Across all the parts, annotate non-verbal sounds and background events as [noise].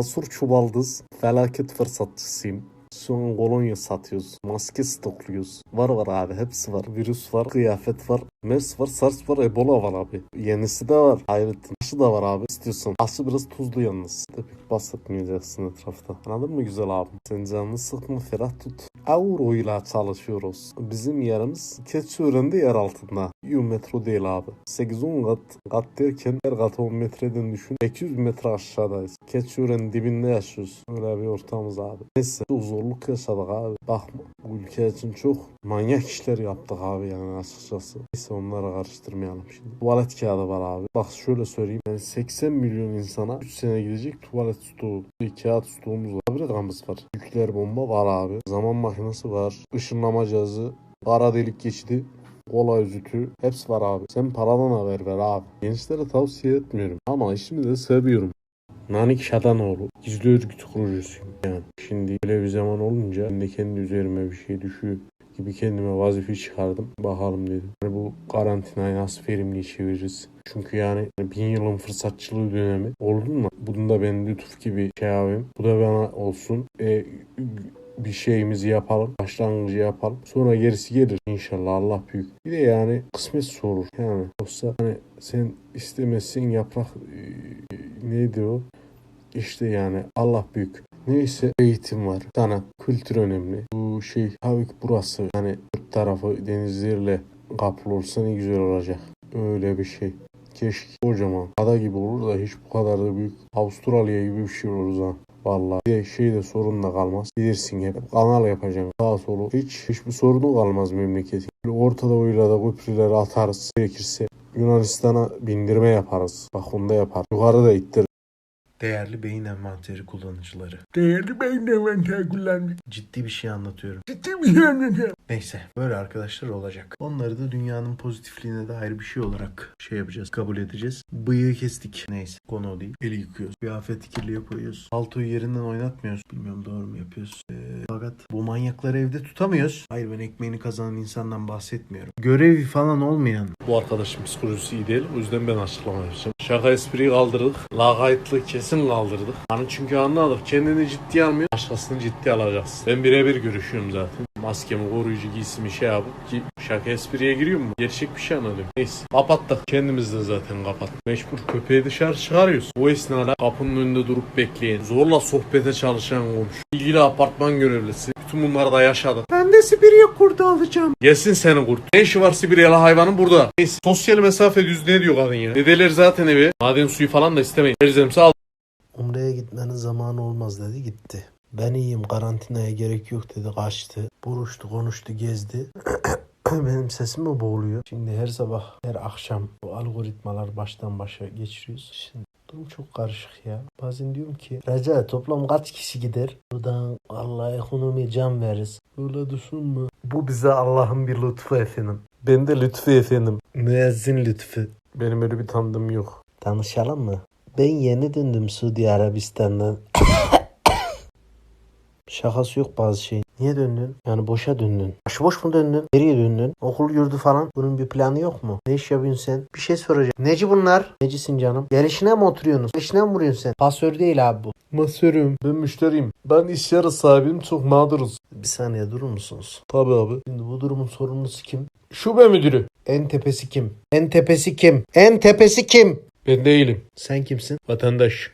Basur Çubaldız. Felaket fırsatçısıyım. An kolonya satıyoruz. Maske stokluyoruz. Var var abi hepsi var. Virüs var, kıyafet var. MERS var, SARS var, Ebola var abi. Yenisi de var. Hayrettin. Aşı da var abi. İstiyorsan. Aşı biraz tuzlu yalnız. De pek bahsetmeyeceksin etrafta. Anladın mı güzel abi? Sen canını sıkma ferah tut. Avro ile çalışıyoruz. Bizim yerimiz Keçiören'de yer altında. Yu metro değil abi. 8-10 kat kat derken her kat 10 metreden düşün. 800 metre aşağıdayız. Keçiören'in dibinde yaşıyoruz. Öyle bir ortamımız abi. Neyse zorluk yaşadık abi. Bakma bu ülke için çok manyak işler yaptık abi yani açıkçası. Neyse onlara karıştırmayalım şimdi. Tuvalet kağıdı var abi. Bak şöyle söyleyeyim. Yani 80 milyon insana 3 sene gidecek tuvalet stoğu. Kağıt stoğumuz var. Fabrikamız var. Nükleer bomba var abi. Zaman makinesi var. Işınlama cihazı. Kara delik geçidi. Kola üzütü hepsi var abi. Sen paradan haber ver abi. Gençlere tavsiye etmiyorum ama işimi de seviyorum. Nanik Şadanoğlu. Gizli örgüt kurucusuyum yani. Şimdi böyle bir zaman olunca ben de kendi üzerime bir şey düşüyor gibi kendime vazife çıkardım. Bakalım dedim. Yani bu karantinayı nasıl verimli çeviririz? Çünkü yani bin yılın fırsatçılığı dönemi. Oldu mu? Bunda ben lütuf gibi şey yapayım. Bu da bana olsun. E, bir şeyimizi yapalım. Başlangıcı yapalım. Sonra gerisi gelir. İnşallah Allah büyük. Bir de yani kısmet olur. Yani yoksa hani sen istemezsin yaprak e, neydi o? İşte yani Allah büyük. Neyse eğitim var. Sanat, kültür önemli. Bu şey Havik burası. Yani dört tarafı denizlerle kaplı olsa ne güzel olacak. Öyle bir şey. Keşke kocaman ada gibi olur da hiç bu kadar da büyük Avustralya gibi bir şey olur ha. Vallahi bir de şey de sorun da kalmaz. Bilirsin hep kanal yapacaksın sağa solu. Hiç hiçbir sorunu kalmaz memleketin. Böyle ortada oyla da köprüleri atarız. Gerekirse Yunanistan'a bindirme yaparız. Bak onu da yapar. Yukarı da ittir. Değerli beyin envanteri kullanıcıları. Değerli beyin envanter kullandık. Ciddi bir şey anlatıyorum. Ciddi bir şey anlatıyorum. Neyse böyle arkadaşlar olacak. Onları da dünyanın pozitifliğine dair bir şey olarak şey yapacağız. Kabul edeceğiz. Bıyığı kestik. Neyse konu o değil. Eli yıkıyoruz. Kıyafet kirliye koyuyoruz. Paltoyu yerinden oynatmıyoruz. Bilmiyorum doğru mu yapıyoruz. Ee, fakat bu manyakları evde tutamıyoruz. Hayır ben ekmeğini kazanan insandan bahsetmiyorum. Görevi falan olmayan. Bu arkadaşın psikolojisi iyi değil. O yüzden ben açıklama yapacağım. Şaka espriyi kaldırdık. Lakaytlığı kesin kaldırdık. Hani çünkü anladık. Kendini ciddiye almıyor. Başkasını ciddiye alacaksın. Ben birebir görüşüyorum zaten. Maskemi, koruyucu giysimi şey yapıp ki şaka espriye giriyor mu? Gerçek bir şey anladım. Neyse. Kapattık. Kendimiz de zaten kapattık. Mecbur köpeği dışarı çıkarıyoruz. Bu esnada kapının önünde durup bekleyen, zorla sohbete çalışan komşu, ilgili apartman görevlisi. Bütün bunları da yaşadık. Ben de Sibirya kurdu alacağım. Gelsin seni kurt. Ne işi var Sibiryalı hayvanın burada? Neyse. Sosyal mesafe düz ne diyor kadın ya? Dedeler zaten evi. Maden suyu falan da istemeyin. Erzemse al. Umre'ye gitmenin zamanı olmaz dedi gitti. Ben iyiyim karantinaya gerek yok dedi kaçtı. Buruştu konuştu gezdi. [coughs] Benim sesim mi boğuluyor? Şimdi her sabah her akşam bu algoritmalar baştan başa geçiriyoruz. Şimdi durum çok karışık ya. Bazen diyorum ki Recep toplam kaç kişi gider? Buradan Allah ekonomi can veririz. Öyle düşünme. Bu bize Allah'ın bir lütfu efendim. Ben de Lütfü efendim. Müezzin lütfu. Benim öyle bir tanıdığım yok. Tanışalım mı? Ben yeni döndüm Suudi Arabistan'dan. [coughs] Şakası yok bazı şey. Niye döndün? Yani boşa döndün. Başıboş mu döndün? Nereye döndün? Okul yurdu falan. Bunun bir planı yok mu? Ne iş yapıyorsun sen? Bir şey soracağım. Neci bunlar? Necisin canım? Gelişine mi oturuyorsunuz? Gelişine mi vuruyorsun sen? Pasör değil abi bu. Masörüm. Ben müşteriyim. Ben iş yeri sahibiyim. Çok mağduruz. Bir saniye durur musunuz? Tabii abi. Şimdi bu durumun sorumlusu kim? Şube müdürü. En tepesi kim? En tepesi kim? En tepesi kim? Ben değilim. Sen kimsin? Vatandaş.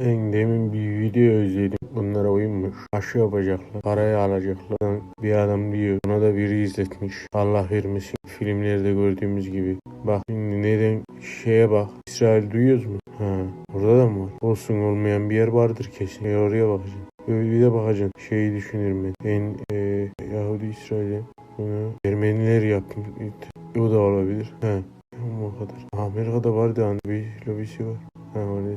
En demin bir video izledim. Bunlara uymuş. Aşı yapacaklar. Parayı alacaklar. Bir adam diyor. Buna da biri izletmiş. Allah vermesin. Filmlerde gördüğümüz gibi. Bak şimdi neden şeye bak. İsrail duyuyoruz mu? Ha. Orada da mı var? Olsun olmayan bir yer vardır kesin. E oraya bakacaksın. Böyle bir de bakacaksın. Şeyi düşünürüm ben. En e, Yahudi İsrail'e bunu Ermeniler yapmış. O da olabilir. Ha. Ama o kadar. Amerika'da vardı hani bir lobisi var. Ha öyle.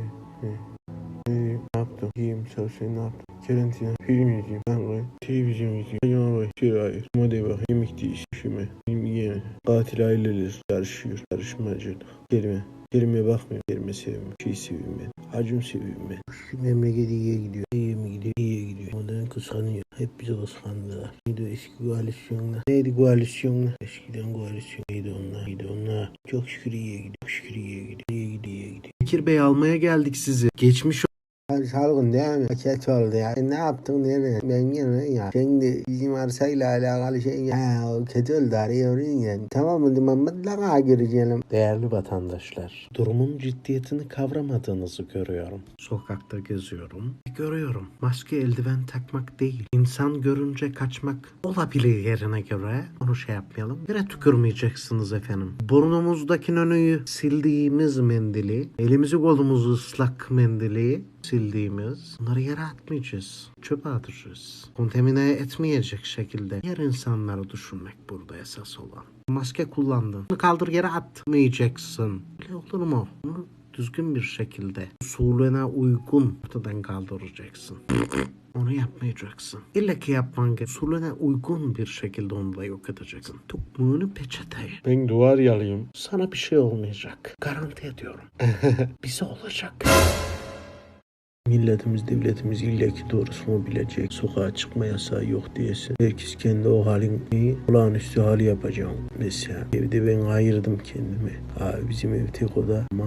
Ne diyeyim? Ne yaptım? Yiyeyim, çalışayım, ne yaptım? Karantina, film izleyeyim, ben koyayım, televizyon izleyeyim, acaba bak, şey hayır, hadi bak, yemek değil, işime, film yeme, katil aileler, karışıyor, karışmacılık, kelime, kelime bakmıyorum, kelime sevmiyorum, şey seviyorum ben, acım seviyorum ben. Şu memleket iyiye gidiyor. İyiye mi gidiyor? İyiye kıskanıyor. Hep bizi kıskandılar. Neydi o eski koalisyonlar? Neydi koalisyonlar? Eskiden koalisyon. Neydi onlar? Neydi onlar? Çok şükür iyiye gidiyor. Çok şükür iyiye gidiyor. İyiye gidiyor. İyiye gidiyor. Bekir Bey almaya geldik sizi. Geçmiş Hadi salgın değil mi? Paket oldu ya. E, ne yaptın nereye? Ben yine ya. Şimdi bizim arsayla alakalı şey. O kötü oldu arıyorsun yani. Tamam mı? Mutlaka göreceğim. Değerli vatandaşlar. Durumun ciddiyetini kavramadığınızı görüyorum. Sokakta geziyorum. Görüyorum. Maske eldiven takmak değil. İnsan görünce kaçmak olabilir yerine göre. Onu şey yapmayalım. Yere tükürmeyeceksiniz efendim. Burnumuzdaki önüyü sildiğimiz mendili, elimizi kolumuzu ıslak mendili sildiğimiz bunları yere atmayacağız. Çöpe atacağız. Kontamine etmeyecek şekilde diğer insanları düşünmek burada esas olan. Maske kullandın. Bunu kaldır yere atmayacaksın. Öyle olur mu? Bunu düzgün bir şekilde usulüne uygun ortadan kaldıracaksın. [laughs] Onu yapmayacaksın. İlla ki yapman gerek. Usulüne uygun bir şekilde onu da yok edeceksin. Tukmuğunu peçeteye. Ben duvar yalayım. Sana bir şey olmayacak. Garanti ediyorum. [laughs] Bize olacak. Milletimiz, devletimiz illaki doğrusunu bilecek. Sokağa çıkma yasağı yok diyesin. Herkes kendi o halin iyi, olağanüstü hali yapacağım. Mesela evde ben ayırdım kendimi. Abi bizim ev tek oda ama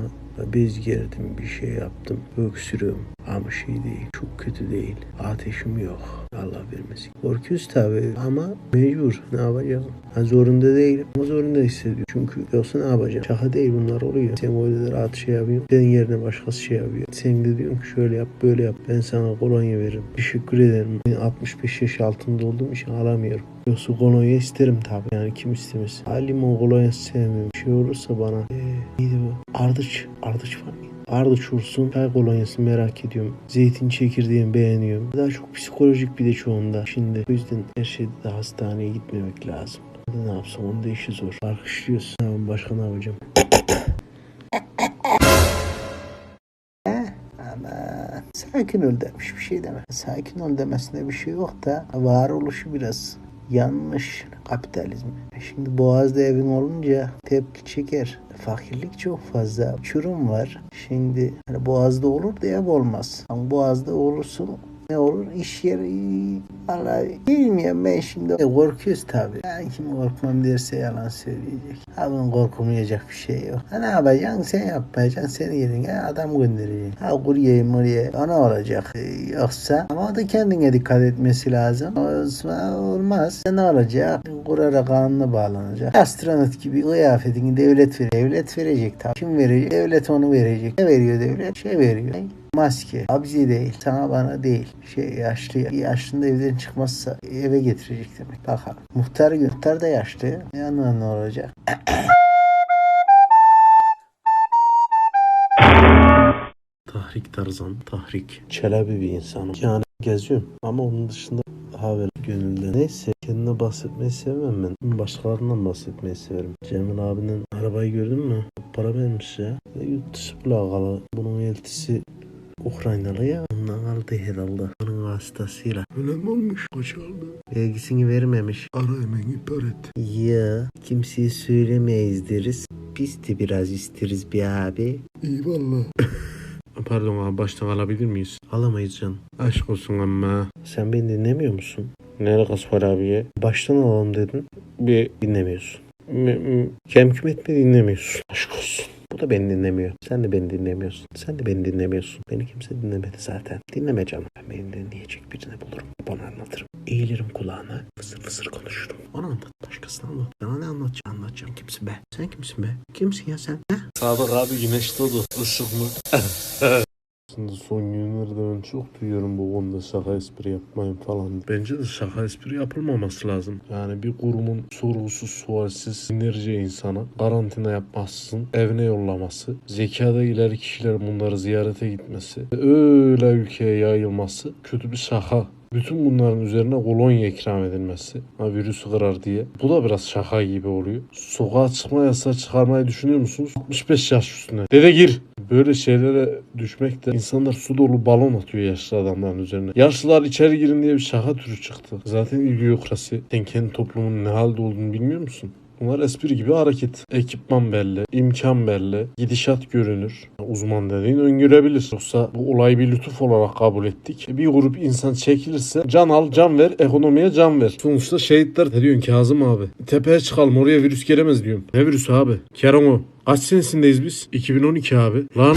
bez gerdim bir şey yaptım. Öksürüyorum ama şey değil. Çok kötü değil. Ateşim yok. Allah vermesin. Korkuyoruz tabii ama mecbur. Ne yapacağız? Ha, zorunda değilim ama zorunda hissediyorum. Çünkü yoksa ne yapacağım? Şaka değil bunlar oluyor. Sen öyle de rahat şey yapıyorsun. Senin yerine başkası şey yapıyor. Sen de diyorsun ki şöyle yap böyle yap. Ben sana kolonya veririm. Teşekkür ederim. Ben 65 yaş altında olduğum için alamıyorum. Yoksa kolonya isterim tabii. Yani kim istemez. Ha, limon kolonyası sevmiyorum. Bir şey olursa bana. Ee, neydi bu? Ardıç. Ardıç var? Ardıç olsun. Çay kolonyası merak ediyorum. Zeytin çekirdeğini beğeniyorum. Daha çok psikolojik bir de çoğunda. Şimdi o yüzden her şeyde de hastaneye gitmemek lazım. Ne yapsam onun da işi zor. Alkışlıyorsun. Tamam başka ne yapacağım? Ama sakin ol demiş bir şey deme. Sakin ol demesine bir şey yok da varoluşu biraz yanlış kapitalizm. Şimdi Boğaz'da evin olunca tepki çeker. Fakirlik çok fazla. Uçurum var. Şimdi hani Boğaz'da olur diye olmaz. Ama Boğaz'da olursun ne olur? İş yeri vallahi bilmiyorum ben şimdi. E, korkuyoruz tabii. Yani kim korkmam derse yalan söyleyecek. Bunun korkulmayacak bir şey yok. Ha ne yapacaksın? Sen yapmayacaksın. Senin yerine adam gönderecek. Ha kuryeyi murye ona olacak. E, yoksa ama da kendine dikkat etmesi lazım. Olsa olmaz. Ne olacak? Kurara kanuna bağlanacak. Astronot gibi kıyafetini devlet verecek. Devlet verecek tabii. Kim verecek? Devlet onu verecek. Ne veriyor devlet? Şey veriyor. Maske. Abzi değil. Sana bana değil. Şey yaşlı. Yaşlında evden çıkmazsa eve getirecek demek. Bakalım. Muhtar, muhtar da yaşlı. Yanına ne olacak? [coughs] Tahrik Tarzan, tahrik. Çelebi bir insanım. Yani geziyorum ama onun dışında haber gönülden. Neyse kendine bahsetmeyi sevmem ben. Başkalarından bahsetmeyi severim. Cemil abinin arabayı gördün mü? Para vermiş ya yurt dışı plakalı. Bunun eltisi Ukraynalı ya. Ondan aldı herhalde. Onun vasıtasıyla. Öyle mi olmuş? Kaç aldı? Vergisini vermemiş. Ara hemen ihbar et. Ya kimseye söylemeyiz deriz. Biz de biraz isteriz bir abi. İyi valla. [laughs] Pardon abi baştan alabilir miyiz? Alamayız canım. Aşk olsun ama. Sen beni dinlemiyor musun? Ne alakası var abiye? Baştan alalım dedin. Bir Dinlemiyorsun. m- m- kem etme dinlemiyorsun. Aşk olsun. Da beni dinlemiyor. Sen de beni dinlemiyorsun. Sen de beni dinlemiyorsun. Beni kimse dinlemedi zaten. Dinleme canım. Ben beni dinleyecek birini bulurum. Bana anlatırım. Eğilirim kulağına. Fısır fısır konuşurum. Ona anlat. Başkasına anlat. Sana ne anlatacağım? Anlatacağım. Kimsin be? Sen kimsin be? Kimsin ya sen? He? Sadık abi güneş doğdu. Işık mı? [laughs] Şimdi son günlerde ben çok duyuyorum bu konuda şaka espri yapmayın falan. Bence de şaka espri yapılmaması lazım. Yani bir kurumun sorgusuz sualsiz binlerce insana karantina yapmasın, evine yollaması, zekada ileri kişiler bunları ziyarete gitmesi, öyle ülkeye yayılması kötü bir şaka. Bütün bunların üzerine kolonya ikram edilmesi. Ha, virüsü kırar diye. Bu da biraz şaka gibi oluyor. Sokağa çıkma yasağı çıkarmayı düşünüyor musunuz? 65 yaş üstüne. Dede gir. Böyle şeylere düşmek de insanlar su dolu balon atıyor yaşlı adamların üzerine. Yaşlılar içeri girin diye bir şaka türü çıktı. Zaten idiokrasi. Sen kendi toplumun ne halde olduğunu bilmiyor musun? Bunlar espri gibi hareket. Ekipman belli, imkan belli, gidişat görünür. Uzman dediğin öngörebilir. Yoksa bu olayı bir lütuf olarak kabul ettik. Bir grup insan çekilirse can al, can ver, ekonomiye can ver. Sonuçta şehitler ne diyorsun Kazım abi? Tepeye çıkalım oraya virüs gelemez diyorum. Ne virüsü abi? Kerem o. Kaç senesindeyiz biz? 2012 abi. Lan